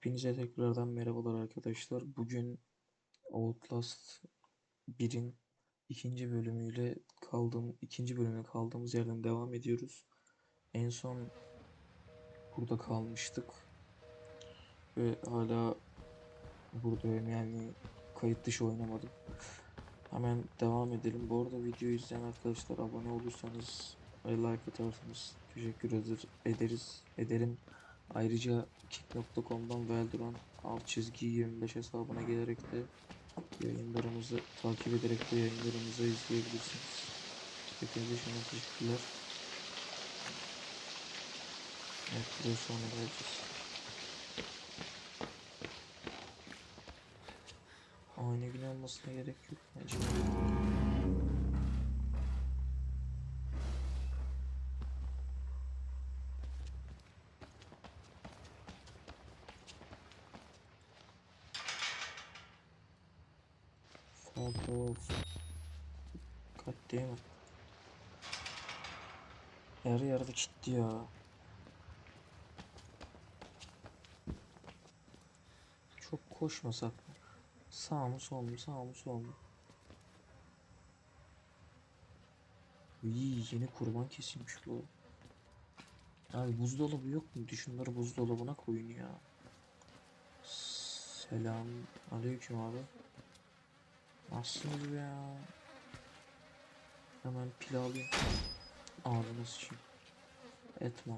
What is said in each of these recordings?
Hepinize tekrardan merhabalar arkadaşlar. Bugün Outlast 1'in ikinci bölümüyle kaldığım ikinci bölümüne kaldığımız yerden devam ediyoruz. En son burada kalmıştık ve hala buradayım yani kayıt dışı oynamadım. Hemen devam edelim. Bu arada videoyu izleyen arkadaşlar abone olursanız like atarsanız teşekkür eder- ederiz ederim. Ayrıca kick.com'dan Veldron alt çizgi 25 hesabına gelerek de yayınlarımızı takip ederek de yayınlarımızı izleyebilirsiniz. Hepinize şimdiden teşekkürler. Evet buraya sonra geleceğiz. Aynı gün olmasına gerek yok bence. Damn it. Yarı yarıda gitti ya. Çok koşmasak mı? Sağ mı sol mu sağ mı sol mu? İyi yeni kurban kesilmiş bu. Abi buzdolabı yok mu? Şunları buzdolabına koyun ya. Selam aleyküm abi. Be ya? Hemen pilav alayım. Ağzına sıçayım. Etme.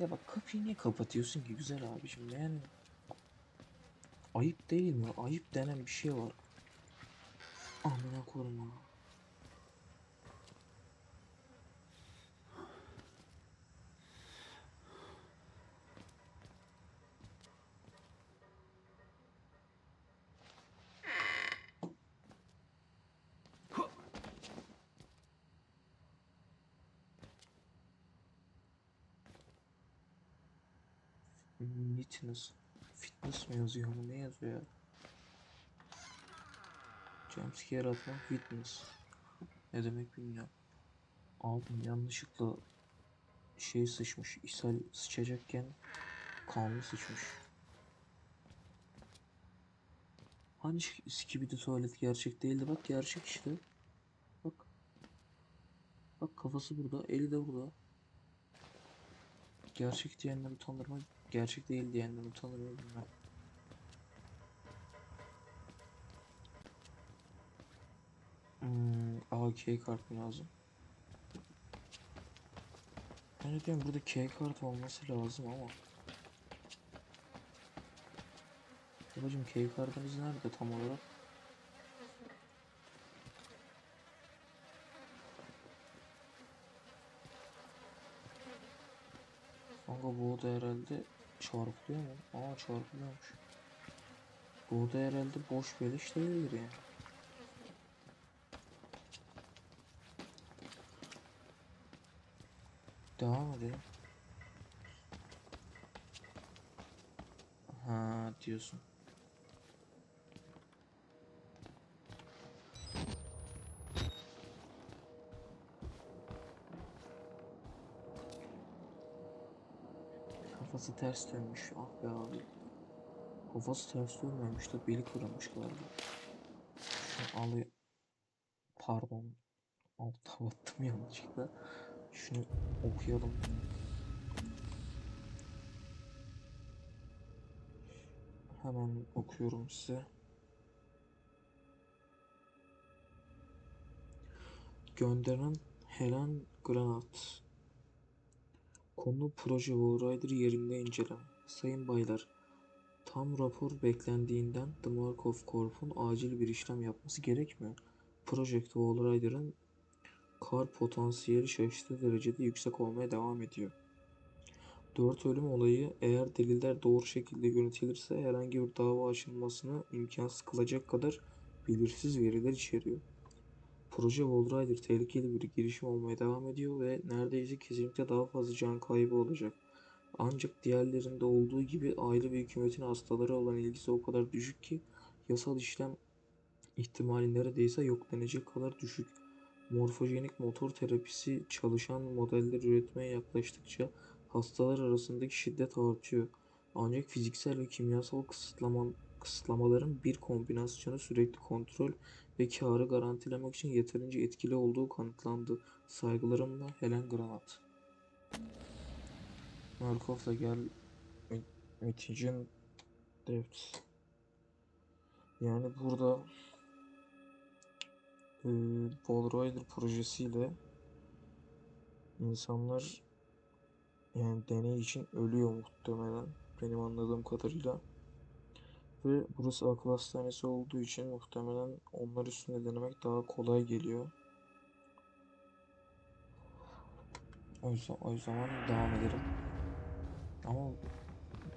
Ya bak kapıyı niye kapatıyorsun ki güzel abicim yani. Ayıp değil mi? Ayıp denen bir şey var. Amına koruma. Fitness. Fitness mi yazıyor mu? Ne yazıyor ya? Jumpscare atma fitness. Ne demek bilmiyorum. Abim yanlışlıkla şey sıçmış. ishal sıçacakken kanlı sıçmış. Hani skibidi tuvalet gerçek değildi. Bak gerçek işte. Bak. Bak kafası burada. Eli de burada. Gerçek diyenler utanır mı? Gerçek değil diyenler utanır mı bilmem. Hmm, AK kart mı lazım? Ben de diyorum burada K kart olması lazım ama. Babacım K kartınız nerede tam olarak? Oda herhalde çarpılıyor mu? Aa çarpılıyormuş. Oda herhalde boş beleş değildir yani. Devam edelim. Ha diyorsun. Kafası ters dönmüş. Ah be abi. Kafası ters dönmemiş de beli kırılmış galiba. Şunu alayım. Pardon. Altta battım yanlışlıkla. Şunu okuyalım. Hemen okuyorum size. Gönderen Helen Granat. Konu proje Wallrider yerinde inceleme. Sayın baylar, tam rapor beklendiğinden The Markov Corp'un acil bir işlem yapması gerekmiyor. Project Wallrider'ın kar potansiyeli şaştığı derecede yüksek olmaya devam ediyor. 4 ölüm olayı eğer deliller doğru şekilde yönetilirse herhangi bir dava açılmasını imkansız kılacak kadar belirsiz veriler içeriyor. Proje Wallrider tehlikeli bir girişim olmaya devam ediyor ve neredeyse kesinlikle daha fazla can kaybı olacak. Ancak diğerlerinde olduğu gibi aile ve hükümetin hastalara olan ilgisi o kadar düşük ki yasal işlem ihtimali neredeyse yok denecek kadar düşük. Morfojenik motor terapisi çalışan modeller üretmeye yaklaştıkça hastalar arasındaki şiddet artıyor. Ancak fiziksel ve kimyasal kısıtlama, kısıtlamaların bir kombinasyonu sürekli kontrol ve karı garantilemek için yeterince etkili olduğu kanıtlandı. Saygılarımla Helen Granat. Markov'la gel Mi- Miticin Devs. Yani burada Wall Rider projesiyle insanlar yani deney için ölüyor muhtemelen benim anladığım kadarıyla. Ve burası akıl hastanesi olduğu için muhtemelen onlar üstünde denemek daha kolay geliyor. O yüzden, o zaman devam edelim. Ama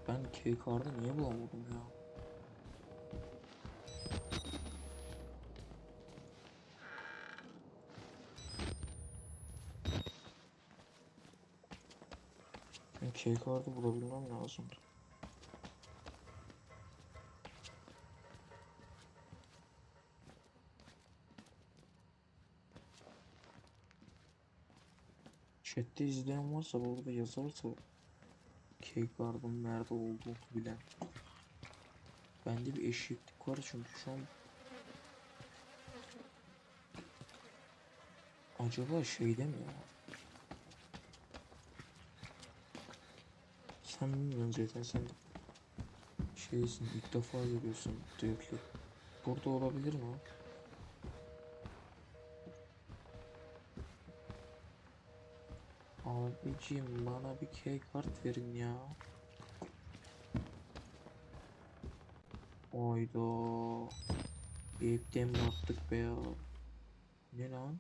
ben K-Card'ı niye bulamadım ya? K-Card'ı bulabilmem lazımdı. Chat'te izleyen varsa burada yazarsa K-Card'ın nerede olduğunu bilen. Bende bir eşeklik var çünkü şu an Acaba şeyde mi ya? Sen bilmiyorsun zaten sen şeysin ilk defa görüyorsun Duke'lu. Burada olabilir mi? Abicim bana bir K kart verin ya. Oyda. Evden mi attık be ya? Ne lan?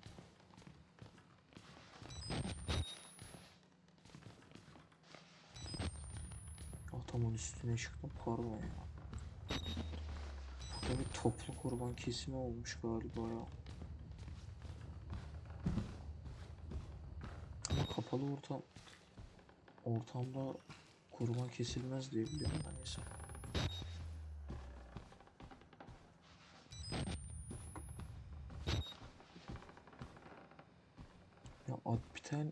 Atamın üstüne çıktım pardon ya. Burada bir toplu kurban kesimi olmuş galiba ya. Kapalı ortam ortamda kurban kesilmez diye biliyorum ben neyse. Ya Adbiten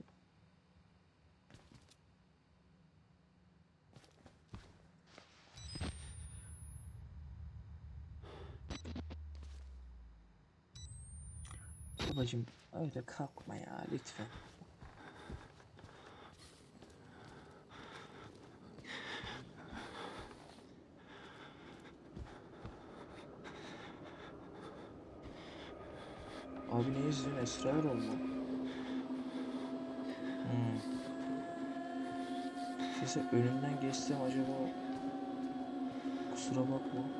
Babacım öyle kalkma ya lütfen. Abi ne izliyorsun? Esra Erol mu? Hmm. Neyse önünden geçsem acaba kusura bakma.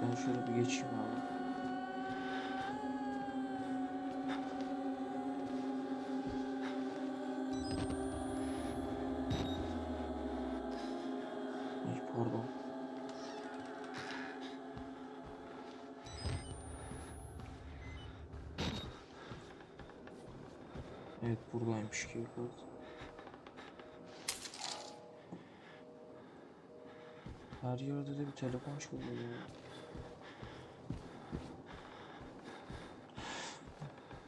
Ben şöyle bir geçeyim abi. Telefon çalıyor ya.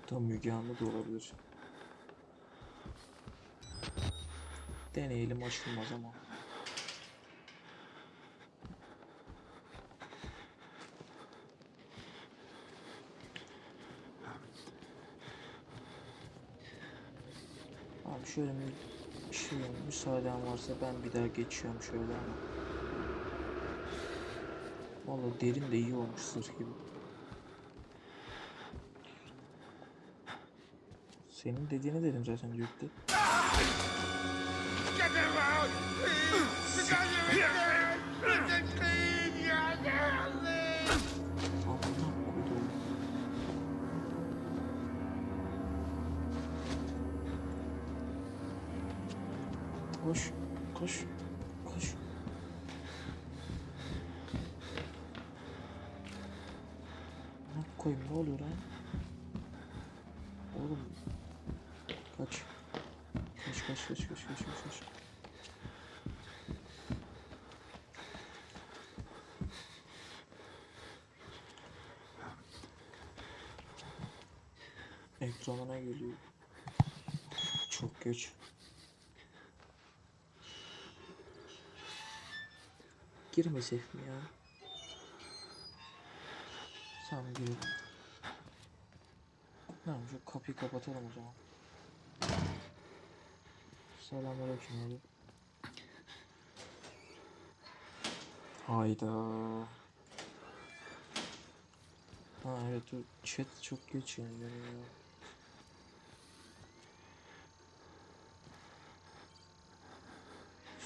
Tam Müge Anlı da olabilir. Deneyelim açılmaz ama. Abi şöyle bir şey müsaaden varsa ben bir daha geçiyorum şöyle ama. Vallahi derin de iyi olmuş sırf gibi. Senin dediğini dedim zaten Duke'de. Ne oluyor lan? Oğlum. Kaç. Kaç kaç kaç kaç kaç kaç kaç. Ekranına geliyor. Çok geç. girmesek mi ya? Tamam girelim. Tamam şu kapıyı kapatalım o zaman. Selamünaleyküm abi. Hayda. Ha evet dur chat çok geç yani ya.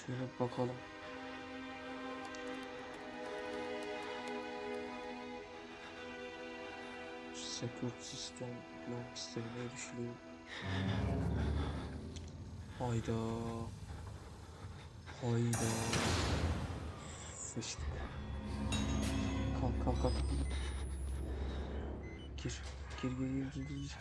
Şöyle bakalım. Security system, long sistemi ne düşünüyor? Hayda. Hayda. Sıçtık. Kalk kalk kalk. Gir. Gir gir gir gir gir.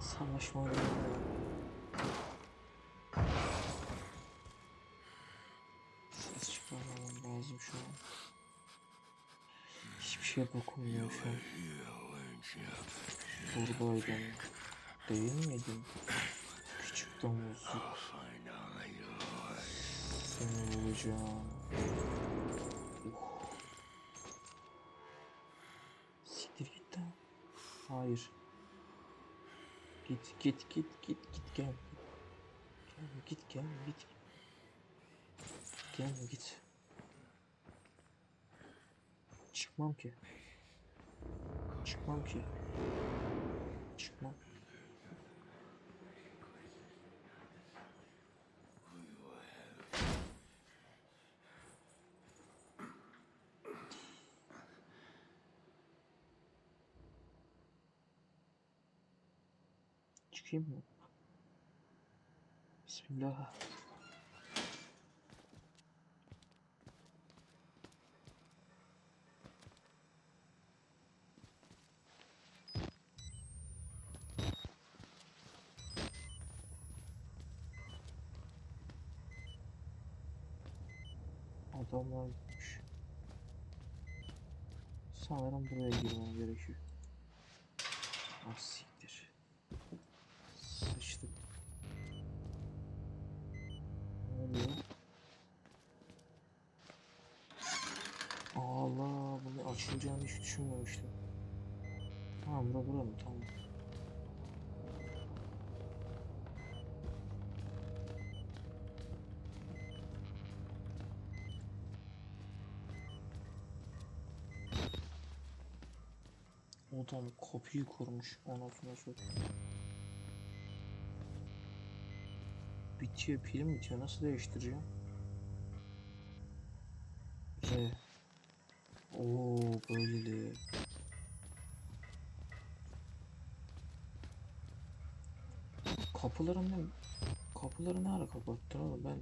Savaşma oyunu. Ses çıkarmam lazım şu an. Hiçbir şey dokunmuyor an. Buradaydım. Değil miydin? Küçük domuzcuk. Seni bulacağım. Uh. Siktir git lan. Hayır. Git git git git git gel. Gel git gel git. Gel git. Ki. Çıkmam. Çıkayım mı? Bismillah. Adamlar gitmiş. Sanırım buraya girmem gerekiyor. Ah siktir. Ne oluyor? Allah bunu açılacağını hiç düşünmemiştim. Tamam bura bura mı? Tamam. Adam kapıyı kurmuş anasını satayım. Bitiyor pilim bitiyor nasıl değiştireceğim? R. Oo böyle. Kapıları ne? Kapıları ne ara kapattın oğlum ben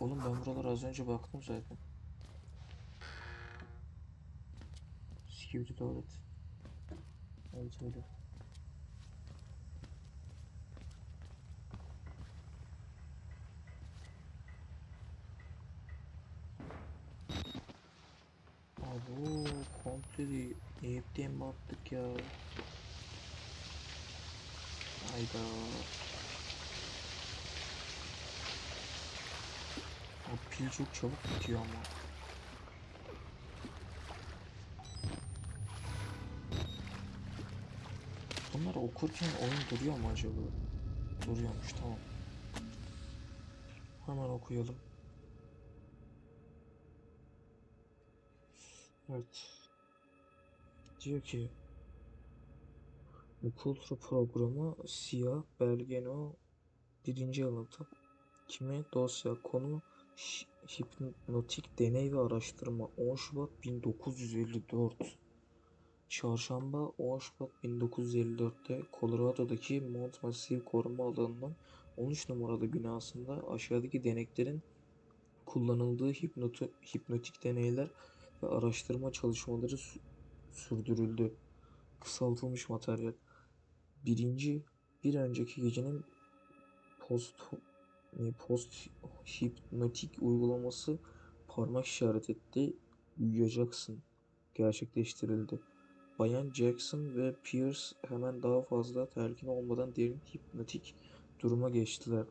Oğlum ben buralara az önce baktım zaten. Security tuvalet. Evet öyle. Abo komple bir Eyüp'ten mi attık ya? Hayda. O pil çok çabuk bitiyor ama. Bunları okurken oyun duruyor mu acaba? Duruyormuş tamam. Hemen okuyalım. Evet. Diyor ki Okultra programı siyah belgeno birinci alıntı kime dosya konu hipnotik deney ve araştırma 10 Şubat 1954 Çarşamba 10 Şubat 1954'te Colorado'daki Mount Massive koruma alanının 13 numaralı binasında aşağıdaki deneklerin kullanıldığı hipnoto- hipnotik deneyler ve araştırma çalışmaları sü- sürdürüldü. Kısaltılmış materyal. Birinci, bir önceki gecenin post post hipnotik uygulaması parmak işaret etti. Uyuyacaksın. gerçekleştirildi. Bayan Jackson ve Pierce hemen daha fazla telkin olmadan derin hipnotik duruma geçtiler.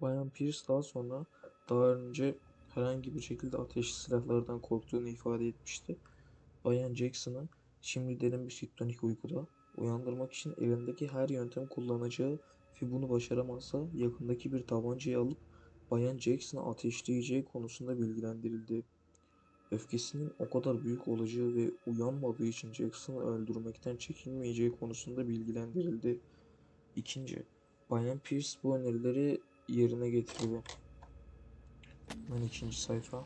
Bayan Pierce daha sonra daha önce herhangi bir şekilde ateşli silahlardan korktuğunu ifade etmişti. Bayan Jackson'ı şimdi derin bir hipnotik uykuda uyandırmak için elindeki her yöntem kullanacağı ve bunu başaramazsa yakındaki bir tabancayı alıp Bayan Jackson'ı ateşleyeceği konusunda bilgilendirildi. Öfkesinin o kadar büyük olacağı ve uyanmadığı için Jackson'ı öldürmekten çekinmeyeceği konusunda bilgilendirildi. İkinci, Bayan Pierce bu önerileri yerine getirdi. Ben ikinci sayfa.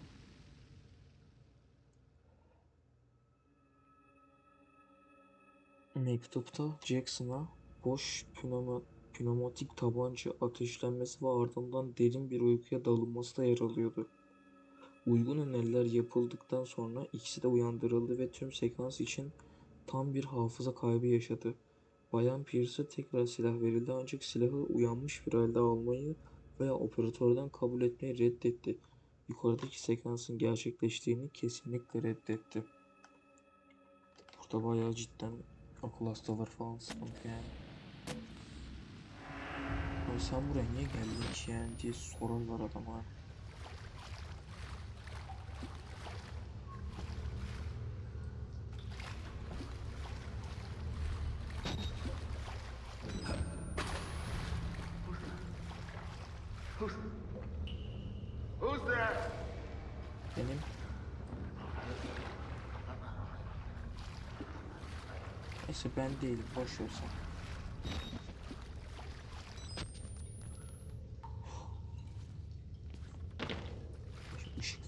Mektupta Jackson'a boş pneuma, pneumatik tabanca ateşlenmesi ve ardından derin bir uykuya dalınması da yer alıyordu. Uygun öneriler yapıldıktan sonra ikisi de uyandırıldı ve tüm sekans için tam bir hafıza kaybı yaşadı. Bayan Pierce'e tekrar silah verildi ancak silahı uyanmış bir halde almayı veya operatörden kabul etmeyi reddetti. Yukarıdaki sekansın gerçekleştiğini kesinlikle reddetti. Burada bayağı cidden akıl hastaları falan sıkıntı yani. Sen buraya niye geldin ki yani diye sorarlar adama. Who's there? Benim Neyse ben değilim boş ver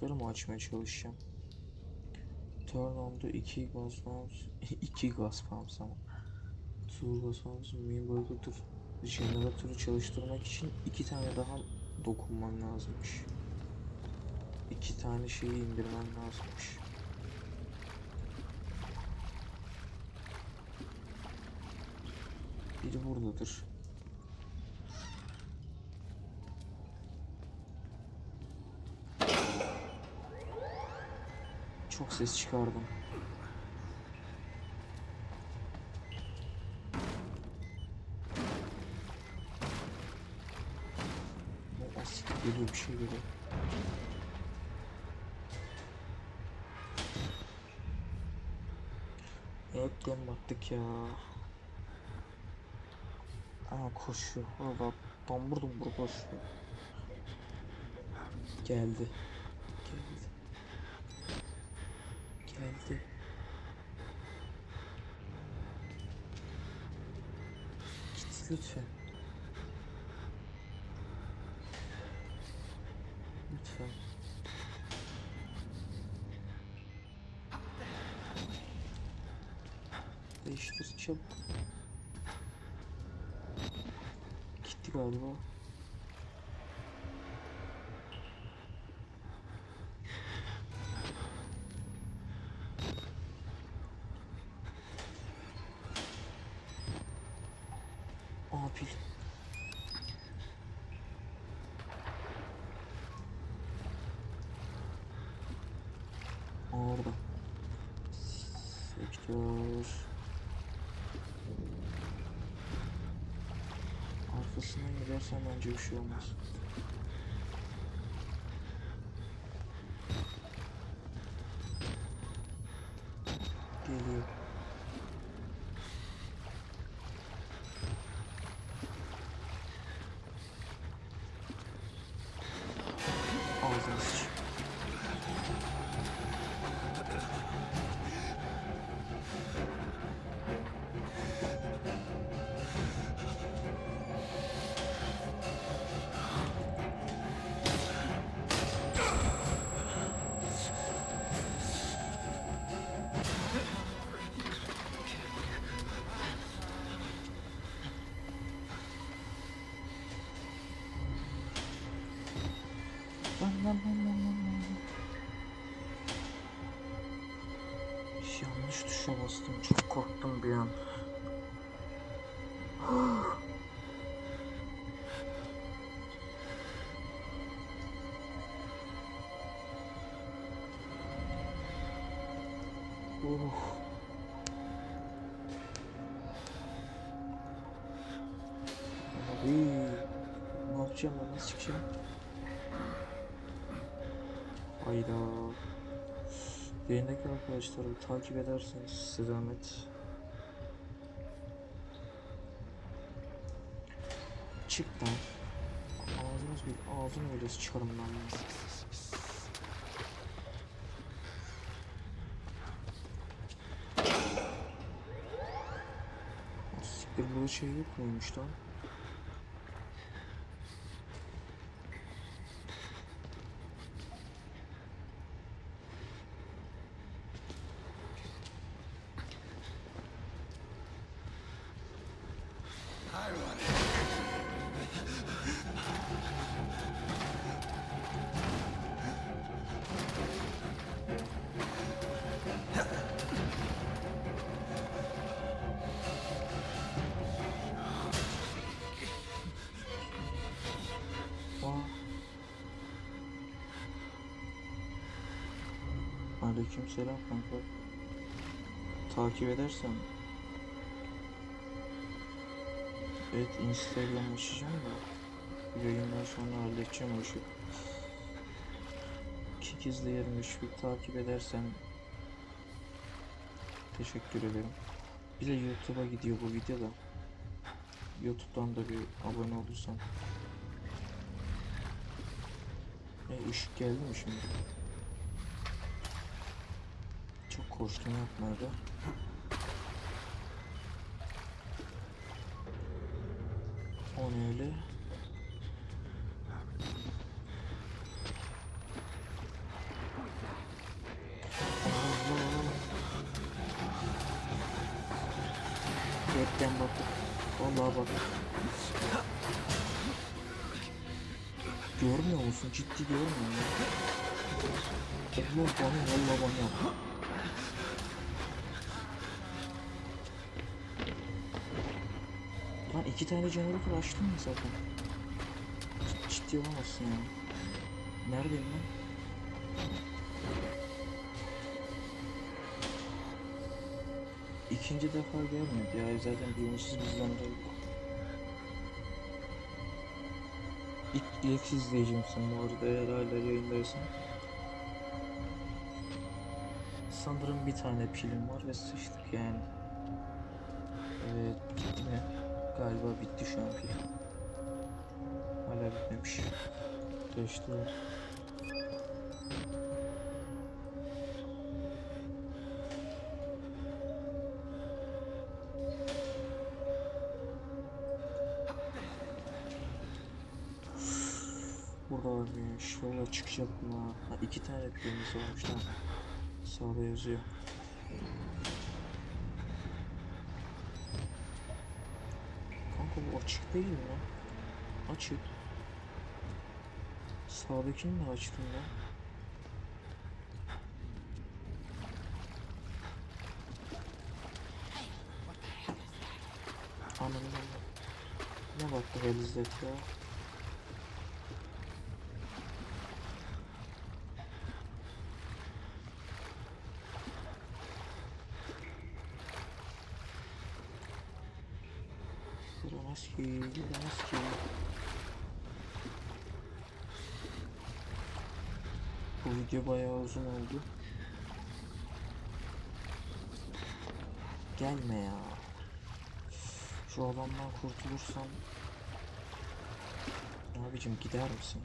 mı açmaya çalışacağım? Turn on the iki gaz pumps iki gaz pumps ama. Two gaz pumps main burger jeneratörü çalıştırmak için iki tane daha dokunman lazımmış. İki tane şeyi indirmen lazımmış. Biri buradadır. Çok ses çıkardım. O asit geliyor bir şey geliyor. Evet dem battık ya. Aa koşuyor. Orada dombur dombur koşuyor. Geldi. Geldi. Git lütfen. Lütfen. Değiştir çabuk. Gitti galiba. Aa pil. Aa, Orada. Sektör. Arkasından gidersen bence bir şey olmaz. Tuşa bastım. Çok korktum bir an. Oh. Ne yapacağım ben nasıl çıkacağım? Hayda. Yayındaki arkadaşları takip ederseniz size zahmet. Çık lan. Ağzınız bir ağzını öyle çıkarım lan. Siktir burada şey yok muymuş lan? Aleykümselam kanka. Takip edersen Evet Instagram açacağım da yayından sonra halledeceğim o işi. Kikizli 23 bir takip edersen teşekkür ederim. Bir de YouTube'a gidiyor bu video da. YouTube'dan da bir abone olursan. E ışık geldi mi şimdi? Çok koştum yapmadı. O ne öyle? Allah! Gökten bak. Vallahi bak. Görmüyor musun? Ciddi görmüyor musun? Allah bana valla bana. İki tane jeneratör açtın mı zaten? Ciddi olamazsın ya. Neredeyim lan? İkinci defa gelmedi ya zaten birincisi bizden de yok. İlk, ilk izleyicimsin bu arada eğer hala yayındaysan. Sanırım bir tane pilim var ve sıçtık yani. Evet mi? Galiba bitti şu an pil. Hala bitmemiş. Geçti. Burada varmış. Valla çıkacak mı? Ha iki tane pilimiz varmış lan. Sağda yazıyor. Kanka bu açık değil mi lan? Açık. Sağdakini de açtım lan. Anladım. Ne baktı Elizabeth ya? Gidemez ki, ki. Bu video bayağı uzun oldu. Gelme ya. Şu adamdan kurtulursam... Abicim gider misin?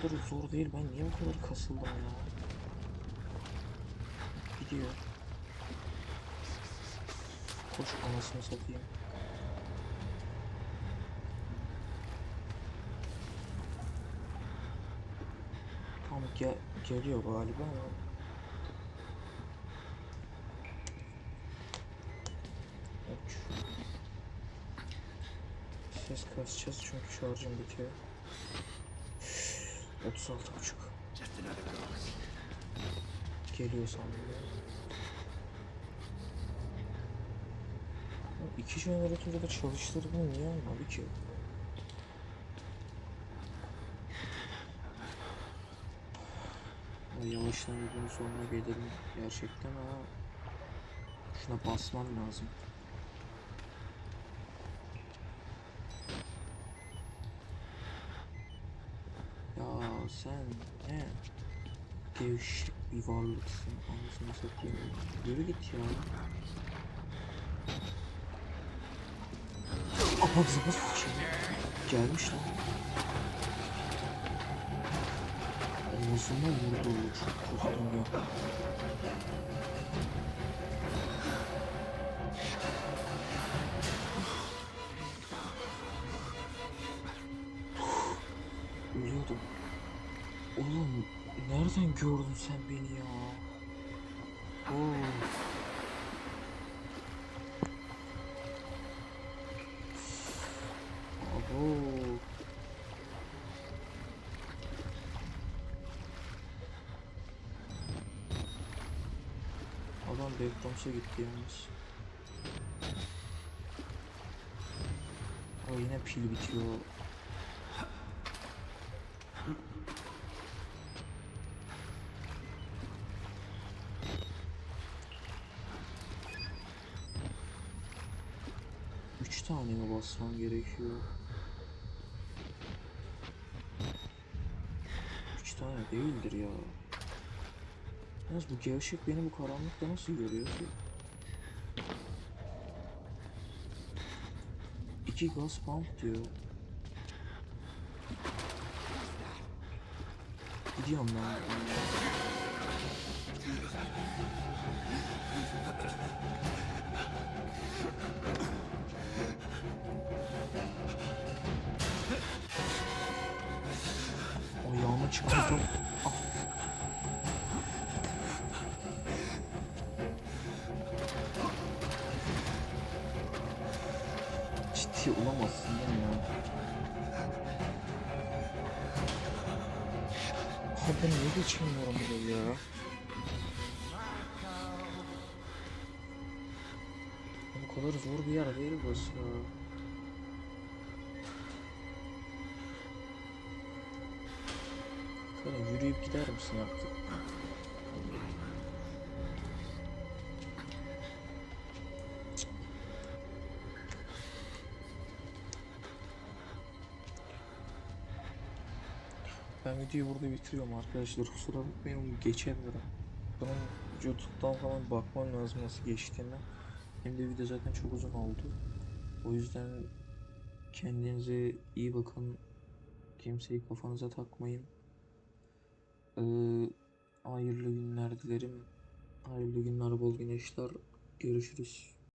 Kadar zor değil. Ben niye bu kadar kasıldım ya? Gidiyor. Koş anasını satayım. Tam gel geliyor galiba ama. Ses kasacağız çünkü şarjım bitiyor. 36 buçuk. Geliyor sandım ya. iki jeneratörü de çalıştırdığını niye olmadı ki? Yavaştan videonun sonuna gelelim gerçekten ama şuna basmam lazım. Ya sen ne gevşek bir varlıksın anasını satayım. Yürü git ya. Ağzıma sıçayım. Gelmiş lan. Omuzuma vurdu. Çok korktum ya. Nereden gördün sen beni ya? Oo. Abo. Adam Backrooms'a gitti yalnız. O yine pil bitiyor. Üç tane mi basmam gerekiyor? Üç tane değildir ya. Yalnız bu gevşek beni bu karanlıkta nasıl görüyor ki? İki gaz pump diyor. Gidiyorum ben. Çıkardım. Ah. Ciddi olamazsın ya? Ha ben niye geçemiyorum burayı ya? Bu kadar zor bir yer değil burası ya. Sana yürüyüp gider misin artık? Ben videoyu burada bitiriyorum arkadaşlar. Kusura bakmayın geçemiyorum. Bunun YouTube'dan falan bakmam lazım nasıl geçtiğini. Hem de video zaten çok uzun oldu. O yüzden kendinize iyi bakın. Kimseyi kafanıza takmayın. Ee, hayırlı günler dilerim. Hayırlı günler, bol güneşler. Görüşürüz.